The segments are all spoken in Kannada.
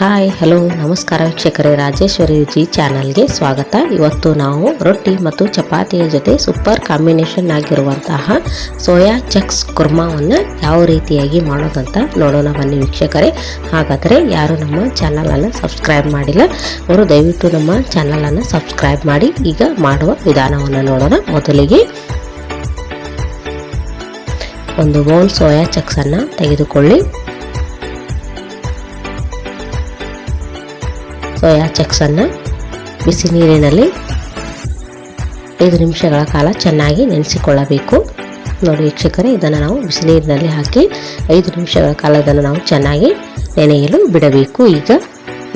ಹಾಯ್ ಹಲೋ ನಮಸ್ಕಾರ ವೀಕ್ಷಕರೇ, ರಾಜೇಶ್ವರಿ ರುಚಿ ಚಾನಲ್ಗೆ ಸ್ವಾಗತ. ಇವತ್ತು ನಾವು ರೊಟ್ಟಿ ಮತ್ತು ಚಪಾತಿಯ ಜೊತೆ ಸೂಪರ್ ಕಾಂಬಿನೇಷನ್ ಆಗಿರುವಂತಹ ಸೋಯಾ ಚಕ್ಸ್ ಕುರ್ಮಾವನ್ನು ಯಾವ ರೀತಿಯಾಗಿ ಮಾಡೋದಂತ ನೋಡೋಣ ಬನ್ನಿ ವೀಕ್ಷಕರೇ. ಹಾಗಾದರೆ ಯಾರು ನಮ್ಮ ಚಾನಲನ್ನು ಸಬ್ಸ್ಕ್ರೈಬ್ ಮಾಡಿಲ್ಲ, ಅವರು ದಯವಿಟ್ಟು ನಮ್ಮ ಚಾನಲನ್ನು ಸಬ್ಸ್ಕ್ರೈಬ್ ಮಾಡಿ, ಈಗ ಮಾಡುವ ವಿಧಾನವನ್ನು ನೋಡೋಣ. ಮೊದಲಿಗೆ ಒಂದು ಬೌಲ್ ಸೋಯಾ ಚಕ್ಸನ್ನು ತೆಗೆದುಕೊಳ್ಳಿ. ಸೋಯಾ ಚಕ್ಸನ್ನು ಬಿಸಿ ನೀರಿನಲ್ಲಿ ಐದು ನಿಮಿಷಗಳ ಕಾಲ ಚೆನ್ನಾಗಿ ನೆನೆಸಿಕೊಳ್ಳಬೇಕು. ನೋಡಿ ವೀಕ್ಷಕರೇ, ಇದನ್ನು ನಾವು ಬಿಸಿ ನೀರಿನಲ್ಲಿ ಹಾಕಿ ಐದು ನಿಮಿಷಗಳ ಕಾಲ ಇದನ್ನು ನಾವು ಚೆನ್ನಾಗಿ ನೆನೆಯಲು ಬಿಡಬೇಕು. ಈಗ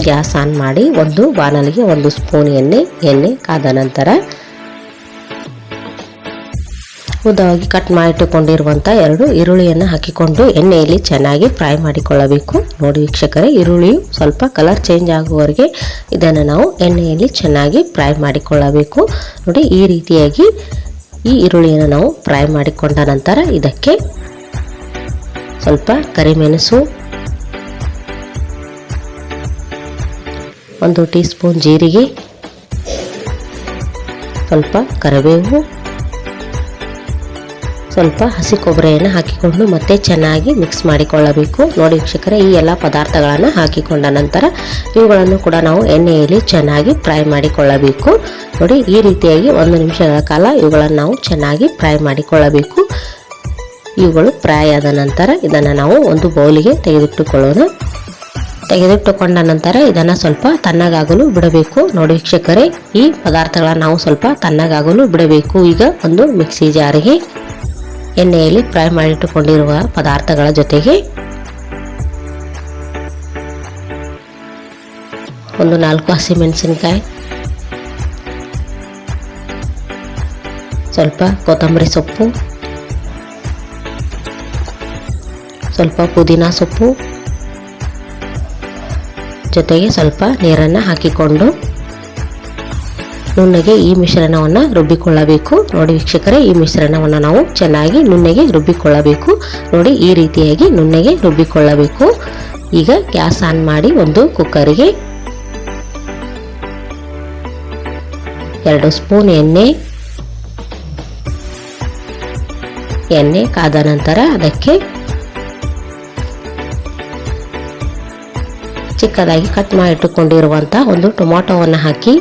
ಗ್ಯಾಸ್ ಆನ್ ಮಾಡಿ ಒಂದು ಬಾಣಲಿಗೆ ಒಂದು ಸ್ಪೂನ್ ಎಣ್ಣೆ ಎಣ್ಣೆ ಕಾದ ನಂತರ ಉದ್ದವಾಗಿ ಕಟ್ ಮಾಡಿಟ್ಟುಕೊಂಡಿರುವಂಥ ಎರಡು ಈರುಳ್ಳಿಯನ್ನು ಹಾಕಿಕೊಂಡು ಎಣ್ಣೆಯಲ್ಲಿ ಚೆನ್ನಾಗಿ ಫ್ರೈ ಮಾಡಿಕೊಳ್ಳಬೇಕು. ನೋಡಿ ವೀಕ್ಷಕರೇ, ಈರುಳ್ಳಿಯು ಸ್ವಲ್ಪ ಕಲರ್ ಚೇಂಜ್ ಆಗುವವರೆಗೆ ಇದನ್ನು ನಾವು ಎಣ್ಣೆಯಲ್ಲಿ ಚೆನ್ನಾಗಿ ಫ್ರೈ ಮಾಡಿಕೊಳ್ಳಬೇಕು. ನೋಡಿ, ಈ ರೀತಿಯಾಗಿ ಈ ಈರುಳ್ಳಿಯನ್ನು ನಾವು ಫ್ರೈ ಮಾಡಿಕೊಂಡ ನಂತರ ಇದಕ್ಕೆ ಸ್ವಲ್ಪ ಕರಿಮೆಣಸು, ಒಂದು ಟೀ ಸ್ಪೂನ್ ಜೀರಿಗೆ, ಸ್ವಲ್ಪ ಕರಿಬೇವು ಸ್ವಲ್ಪ ಹಸಿ ಕೊಬ್ಬರಿಯನ್ನು ಹಾಕಿಕೊಂಡು ಮತ್ತೆ ಚೆನ್ನಾಗಿ ಮಿಕ್ಸ್ ಮಾಡಿಕೊಳ್ಳಬೇಕು. ನೋಡಿ ವೀಕ್ಷಕರೇ, ಈ ಎಲ್ಲ ಪದಾರ್ಥಗಳನ್ನು ಹಾಕಿಕೊಂಡ ನಂತರ ಇವುಗಳನ್ನು ಕೂಡ ನಾವು ಎಣ್ಣೆಯಲ್ಲಿ ಚೆನ್ನಾಗಿ ಫ್ರೈ ಮಾಡಿಕೊಳ್ಳಬೇಕು. ನೋಡಿ, ಈ ರೀತಿಯಾಗಿ ಒಂದು ನಿಮಿಷಗಳ ಕಾಲ ಇವುಗಳನ್ನು ನಾವು ಚೆನ್ನಾಗಿ ಫ್ರೈ ಮಾಡಿಕೊಳ್ಳಬೇಕು. ಇವುಗಳು ಫ್ರೈ ಆದ ನಂತರ ಇದನ್ನು ನಾವು ಒಂದು ಬೌಲಿಗೆ ತೆಗೆದಿಟ್ಟುಕೊಳ್ಳೋಣ. ತೆಗೆದಿಟ್ಟುಕೊಂಡ ನಂತರ ಇದನ್ನು ಸ್ವಲ್ಪ ತಣ್ಣಗಾಗಲು ಬಿಡಬೇಕು. ನೋಡಿ ವೀಕ್ಷಕರೇ, ಈ ಪದಾರ್ಥಗಳನ್ನು ನಾವು ಸ್ವಲ್ಪ ತಣ್ಣಗಾಗಲು ಬಿಡಬೇಕು. ಈಗ ಒಂದು ಮಿಕ್ಸಿ ಜಾರಿಗೆ ಎಣ್ಣೆಯಲ್ಲಿ ಫ್ರೈ ಮಾಡಿಟ್ಟುಕೊಂಡಿರುವ ಪದಾರ್ಥಗಳ ಜೊತೆಗೆ ಒಂದು ನಾಲ್ಕು ಹಸಿಮೆಣಸಿನಕಾಯಿ, ಸ್ವಲ್ಪ ಕೊತ್ತಂಬರಿ ಸೊಪ್ಪು, ಸ್ವಲ್ಪ ಪುದೀನ ಸೊಪ್ಪು, ಜೊತೆಗೆ ಸ್ವಲ್ಪ ನೀರನ್ನು ಹಾಕಿಕೊಂಡು ನುಣ್ಣಗೆ ಈ ಮಿಶ್ರಣವನ್ನು ರುಬ್ಬಿಕೊಳ್ಳಬೇಕು. ನೋಡಿ ವೀಕ್ಷಕರೇ, ಈ ಮಿಶ್ರಣವನ್ನು ನಾವು ಚೆನ್ನಾಗಿ ನುಣ್ಣಗೆ ರುಬ್ಬಿಕೊಳ್ಳಬೇಕು. ನೋಡಿ, ಈ ರೀತಿಯಾಗಿ ನುಣ್ಣಗೆ ರುಬ್ಬಿಕೊಳ್ಳಬೇಕು. ಈಗ ಗ್ಯಾಸ್ ಆನ್ ಮಾಡಿ ಒಂದು ಕುಕ್ಕರಿಗೆ ಎರಡು ಸ್ಪೂನ್ ಎಣ್ಣೆ ಎಣ್ಣೆ ಕಾದ ನಂತರ ಅದಕ್ಕೆ ಚಿಕ್ಕದಾಗಿ ಕಟ್ ಮಾಡಿಟ್ಟುಕೊಂಡಿರುವಂಥ ಒಂದು ಟೊಮಾಟೊವನ್ನು ಹಾಕಿ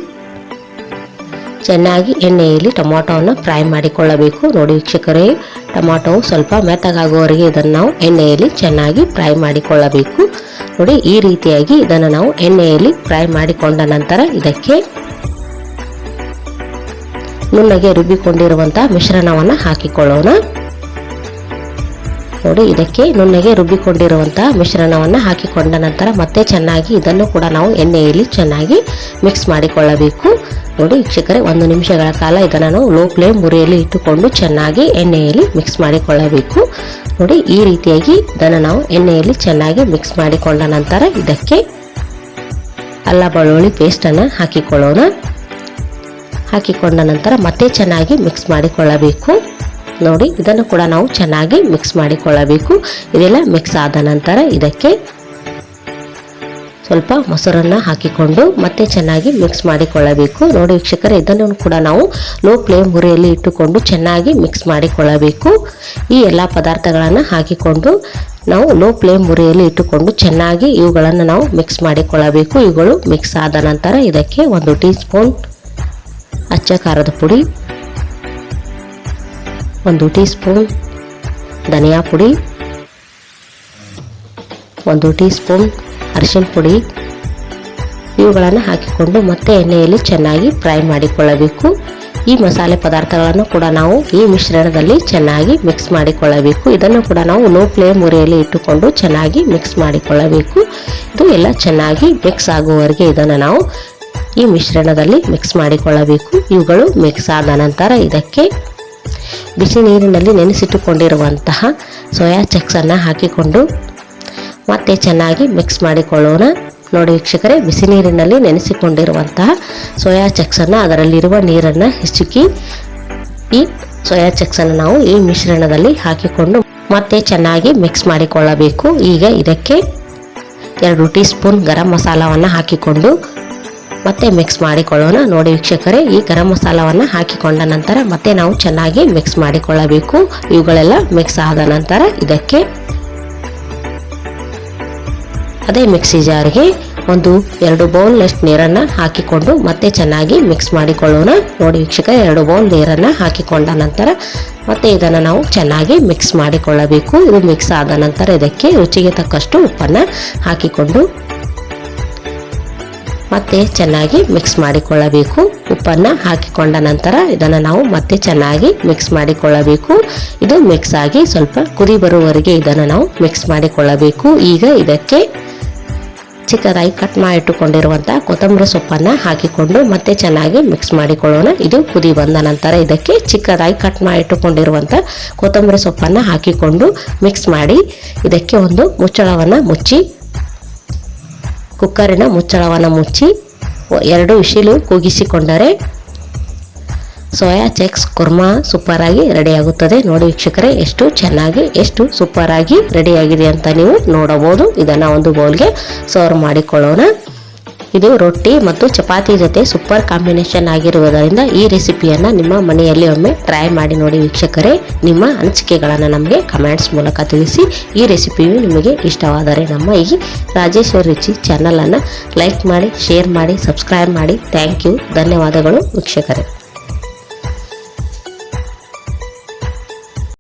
ಚೆನ್ನಾಗಿ ಎಣ್ಣೆಯಲ್ಲಿ ಟೊಮಾಟೋವನ್ನು ಫ್ರೈ ಮಾಡಿಕೊಳ್ಳಬೇಕು. ನೋಡಿ ವೀಕ್ಷಕರೇ, ಟೊಮಾಟೋವು ಸ್ವಲ್ಪ ಮೆತ್ತಗಾಗುವವರೆಗೆ ಇದನ್ನು ನಾವು ಎಣ್ಣೆಯಲ್ಲಿ ಚೆನ್ನಾಗಿ ಫ್ರೈ ಮಾಡಿಕೊಳ್ಳಬೇಕು. ನೋಡಿ, ಈ ರೀತಿಯಾಗಿ ಇದನ್ನು ನಾವು ಎಣ್ಣೆಯಲ್ಲಿ ಫ್ರೈ ಮಾಡಿಕೊಂಡ ನಂತರ ಇದಕ್ಕೆ ನುಣ್ಣಗೆ ರುಬ್ಬಿಕೊಂಡಿರುವಂಥ ಮಿಶ್ರಣವನ್ನು ಹಾಕಿಕೊಳ್ಳೋಣ. ನೋಡಿ, ಇದಕ್ಕೆ ನುಣ್ಣಗೆ ರುಬ್ಬಿಕೊಂಡಿರುವಂತಹ ಮಿಶ್ರಣವನ್ನು ಹಾಕಿಕೊಂಡ ನಂತರ ಮತ್ತೆ ಚೆನ್ನಾಗಿ ಇದನ್ನು ಕೂಡ ನಾವು ಎಣ್ಣೆಯಲ್ಲಿ ಚೆನ್ನಾಗಿ ಮಿಕ್ಸ್ ಮಾಡಿಕೊಳ್ಳಬೇಕು. ನೋಡಿ, ವೀಕ್ಷಕರೇ, ಒಂದು ನಿಮಿಷಗಳ ಕಾಲ ಇದನ್ನು ನಾವು ಲೋ ಫ್ಲೇಮ್ ಮುರಿಯಲ್ಲಿ ಇಟ್ಟುಕೊಂಡು ಚೆನ್ನಾಗಿ ಎಣ್ಣೆಯಲ್ಲಿ ಮಿಕ್ಸ್ ಮಾಡಿಕೊಳ್ಳಬೇಕು. ನೋಡಿ, ಈ ರೀತಿಯಾಗಿ ಇದನ್ನು ನಾವು ಎಣ್ಣೆಯಲ್ಲಿ ಚೆನ್ನಾಗಿ ಮಿಕ್ಸ್ ಮಾಡಿಕೊಂಡ ನಂತರ ಇದಕ್ಕೆ ಅಲ್ಲ ಬೆಳ್ಳುಳ್ಳಿ ಪೇಸ್ಟನ್ನು ಹಾಕಿಕೊಳ್ಳೋಣ. ಹಾಕಿಕೊಂಡ ನಂತರ ಮತ್ತೆ ಚೆನ್ನಾಗಿ ಮಿಕ್ಸ್ ಮಾಡಿಕೊಳ್ಳಬೇಕು. ನೋಡಿ, ಇದನ್ನು ಕೂಡ ನಾವು ಚೆನ್ನಾಗಿ ಮಿಕ್ಸ್ ಮಾಡಿಕೊಳ್ಳಬೇಕು. ಇದೆಲ್ಲ ಮಿಕ್ಸ್ ಆದ ನಂತರ ಇದಕ್ಕೆ ಸ್ವಲ್ಪ ಮೊಸರನ್ನು ಹಾಕಿಕೊಂಡು ಮತ್ತೆ ಚೆನ್ನಾಗಿ ಮಿಕ್ಸ್ ಮಾಡಿಕೊಳ್ಳಬೇಕು. ನೋಡಿ ವೀಕ್ಷಕರೇ, ಇದನ್ನು ಕೂಡ ನಾವು ಲೋ ಫ್ಲೇಮ್ ಹುರಿಯಲ್ಲಿ ಇಟ್ಟುಕೊಂಡು ಚೆನ್ನಾಗಿ ಮಿಕ್ಸ್ ಮಾಡಿಕೊಳ್ಳಬೇಕು. ಈ ಎಲ್ಲ ಪದಾರ್ಥಗಳನ್ನು ಹಾಕಿಕೊಂಡು ನಾವು ಲೋ ಫ್ಲೇಮ್ ಹುರಿಯಲ್ಲಿ ಇಟ್ಟುಕೊಂಡು ಚೆನ್ನಾಗಿ ಇವುಗಳನ್ನು ನಾವು ಮಿಕ್ಸ್ ಮಾಡಿಕೊಳ್ಳಬೇಕು. ಇವುಗಳು ಮಿಕ್ಸ್ ಆದ ನಂತರ ಇದಕ್ಕೆ ಒಂದು ಟೀ ಸ್ಪೂನ್ ಅಚ್ಚ ಖಾರದ ಪುಡಿ ಒಂದು ಟೀ ಸ್ಪೂನ್ ಧನಿಯಾ ಪುಡಿ, ಒಂದು ಟೀ ಸ್ಪೂನ್ ಅರಿಶಿನ ಪುಡಿ. ಇವುಗಳನ್ನು ಹಾಕಿಕೊಂಡು ಮತ್ತೆ ಎಣ್ಣೆಯಲ್ಲಿ ಚೆನ್ನಾಗಿ ಫ್ರೈ ಮಾಡಿಕೊಳ್ಳಬೇಕು. ಈ ಮಸಾಲೆ ಪದಾರ್ಥಗಳನ್ನು ಕೂಡ ನಾವು ಈ ಮಿಶ್ರಣದಲ್ಲಿ ಚೆನ್ನಾಗಿ ಮಿಕ್ಸ್ ಮಾಡಿಕೊಳ್ಳಬೇಕು. ಇದನ್ನು ಕೂಡ ನಾವು ಲೋ ಫ್ಲೇಮ್ ಉರಿಯಲ್ಲಿ ಇಟ್ಟುಕೊಂಡು ಚೆನ್ನಾಗಿ ಮಿಕ್ಸ್ ಮಾಡಿಕೊಳ್ಳಬೇಕು. ಇದು ಎಲ್ಲ ಚೆನ್ನಾಗಿ ಮಿಕ್ಸ್ ಆಗುವವರೆಗೆ ಇದನ್ನು ನಾವು ಈ ಮಿಶ್ರಣದಲ್ಲಿ ಮಿಕ್ಸ್ ಮಾಡಿಕೊಳ್ಳಬೇಕು. ಇವುಗಳು ಮಿಕ್ಸ್ ಆದ ನಂತರ ಇದಕ್ಕೆ ಬಿಸಿ ನೀರಿನಲ್ಲಿ ನೆನೆಸಿಟ್ಟುಕೊಂಡಿರುವಂತಹ ಸೋಯಾ ಚಕ್ಸನ್ನು ಹಾಕಿಕೊಂಡು ಮತ್ತೆ ಚೆನ್ನಾಗಿ ಮಿಕ್ಸ್ ಮಾಡಿಕೊಳ್ಳೋಣ. ನೋಡಿ ವೀಕ್ಷಕರೇ, ಬಿಸಿ ನೀರಿನಲ್ಲಿ ನೆನೆಸಿಕೊಂಡಿರುವಂತಹ ಸೋಯಾ ಚಕ್ಸನ್ನು ಅದರಲ್ಲಿರುವ ನೀರನ್ನು ಹೆಚ್ಚುಕಿ ಈ ಸೋಯಾ ಚಕ್ಸನ್ನು ನಾವು ಈ ಮಿಶ್ರಣದಲ್ಲಿ ಹಾಕಿಕೊಂಡು ಮತ್ತೆ ಚೆನ್ನಾಗಿ ಮಿಕ್ಸ್ ಮಾಡಿಕೊಳ್ಳಬೇಕು. ಈಗ ಇದಕ್ಕೆ ಎರಡು ಟೀ ಸ್ಪೂನ್ ಗರಂ ಮಸಾಲವನ್ನು ಹಾಕಿಕೊಂಡು ಮತ್ತೆ ಮಿಕ್ಸ್ ಮಾಡಿಕೊಳ್ಳೋಣ. ನೋಡಿ ವೀಕ್ಷಕರೇ, ಈ ಗರಂ ಮಸಾಲವನ್ನು ಹಾಕಿಕೊಂಡ ನಂತರ ಮತ್ತೆ ನಾವು ಚೆನ್ನಾಗಿ ಮಿಕ್ಸ್ ಮಾಡಿಕೊಳ್ಳಬೇಕು. ಇವುಗಳೆಲ್ಲ ಮಿಕ್ಸ್ ಆದ ನಂತರ ಇದಕ್ಕೆ ಅದೇ ಮಿಕ್ಸಿ ಜಾರಿಗೆ ಒಂದು ಎರಡು ಬೌಲ್ನಷ್ಟು ನೀರನ್ನು ಹಾಕಿಕೊಂಡು ಮತ್ತೆ ಚೆನ್ನಾಗಿ ಮಿಕ್ಸ್ ಮಾಡಿಕೊಳ್ಳೋಣ. ನೋಡಿ ವೀಕ್ಷಕ ಎರಡು ಬೌಲ್ ನೀರನ್ನು ಹಾಕಿಕೊಂಡ ನಂತರ ಮತ್ತೆ ಇದನ್ನು ನಾವು ಚೆನ್ನಾಗಿ ಮಿಕ್ಸ್ ಮಾಡಿಕೊಳ್ಳಬೇಕು. ಇದು ಮಿಕ್ಸ್ ಆದ ನಂತರ ಇದಕ್ಕೆ ರುಚಿಗೆ ತಕ್ಕಷ್ಟು ಉಪ್ಪನ್ನು ಹಾಕಿಕೊಂಡು ಮತ್ತೆ ಚೆನ್ನಾಗಿ ಮಿಕ್ಸ್ ಮಾಡಿಕೊಳ್ಳಬೇಕು. ಉಪ್ಪನ್ನು ಹಾಕಿಕೊಂಡ ನಂತರ ಇದನ್ನು ನಾವು ಮತ್ತೆ ಚೆನ್ನಾಗಿ ಮಿಕ್ಸ್ ಮಾಡಿಕೊಳ್ಳಬೇಕು. ಇದು ಮಿಕ್ಸ್ ಆಗಿ ಸ್ವಲ್ಪ ಕುದಿ ಬರುವವರೆಗೆ ಇದನ್ನು ನಾವು ಮಿಕ್ಸ್ ಮಾಡಿಕೊಳ್ಳಬೇಕು. ಈಗ ಇದಕ್ಕೆ ಚಿಕ್ಕದಾಗಿ ಕಟ್ ಮಾಡಿ ಇಟ್ಟುಕೊಂಡಿರುವಂಥ ಕೊತ್ತಂಬರಿ ಸೊಪ್ಪನ್ನು ಹಾಕಿಕೊಂಡು ಮತ್ತೆ ಚೆನ್ನಾಗಿ ಮಿಕ್ಸ್ ಮಾಡಿಕೊಳ್ಳೋಣ. ಇದು ಕುದಿ ಬಂದ ನಂತರ ಇದಕ್ಕೆ ಚಿಕ್ಕದಾಗಿ ಕಟ್ ಮಾಡಿ ಇಟ್ಟುಕೊಂಡಿರುವಂಥ ಕೊತ್ತಂಬರಿ ಸೊಪ್ಪನ್ನು ಹಾಕಿಕೊಂಡು ಮಿಕ್ಸ್ ಮಾಡಿ ಇದಕ್ಕೆ ಒಂದು ಮುಚ್ಚಳವನ್ನು ಮುಚ್ಚಿ ಕುಕ್ಕರಿನ ಮುಚ್ಚಳವನ್ನು ಮುಚ್ಚಿ ಎರಡು ವಿಶಿಲು ಕೂಗಿಸಿಕೊಂಡರೆ ಸೋಯಾ ಚೆಕ್ಸ್ ಕುರ್ಮಾ ಸೂಪರಾಗಿ ರೆಡಿಯಾಗುತ್ತದೆ. ನೋಡಿ ವೀಕ್ಷಕರೇ, ಎಷ್ಟು ಚೆನ್ನಾಗಿ, ಎಷ್ಟು ಸೂಪರಾಗಿ ರೆಡಿಯಾಗಿದೆ ಅಂತ ನೀವು ನೋಡಬಹುದು. ಇದನ್ನು ಒಂದು ಬೌಲ್ಗೆ ಸರ್ವ್ ಮಾಡಿಕೊಳ್ಳೋಣ. ಇದು ರೊಟ್ಟಿ ಮತ್ತು ಚಪಾತಿ ಜೊತೆ ಸೂಪರ್ ಕಾಂಬಿನೇಷನ್ ಆಗಿರುವುದರಿಂದ ಈ ರೆಸಿಪಿಯನ್ನು ನಿಮ್ಮ ಮನೆಯಲ್ಲಿ ಒಮ್ಮೆ ಟ್ರೈ ಮಾಡಿ ನೋಡಿ ವೀಕ್ಷಕರೇ. ನಿಮ್ಮ ಅನಿಸಿಕೆಗಳನ್ನು ನಮಗೆ ಕಮೆಂಟ್ಸ್ ಮೂಲಕ ತಿಳಿಸಿ. ಈ ರೆಸಿಪಿಯು ನಿಮಗೆ ಇಷ್ಟವಾದರೆ ನಮ್ಮ ಈ ರಾಜೇಶ್ವರಿ ರುಚಿ ಚಾನಲನ್ನು ಲೈಕ್ ಮಾಡಿ ಶೇರ್ ಮಾಡಿ ಸಬ್ಸ್ಕ್ರೈಬ್ ಮಾಡಿ. ಥ್ಯಾಂಕ್ ಯು ಧನ್ಯವಾದಗಳು ವೀಕ್ಷಕರೇ.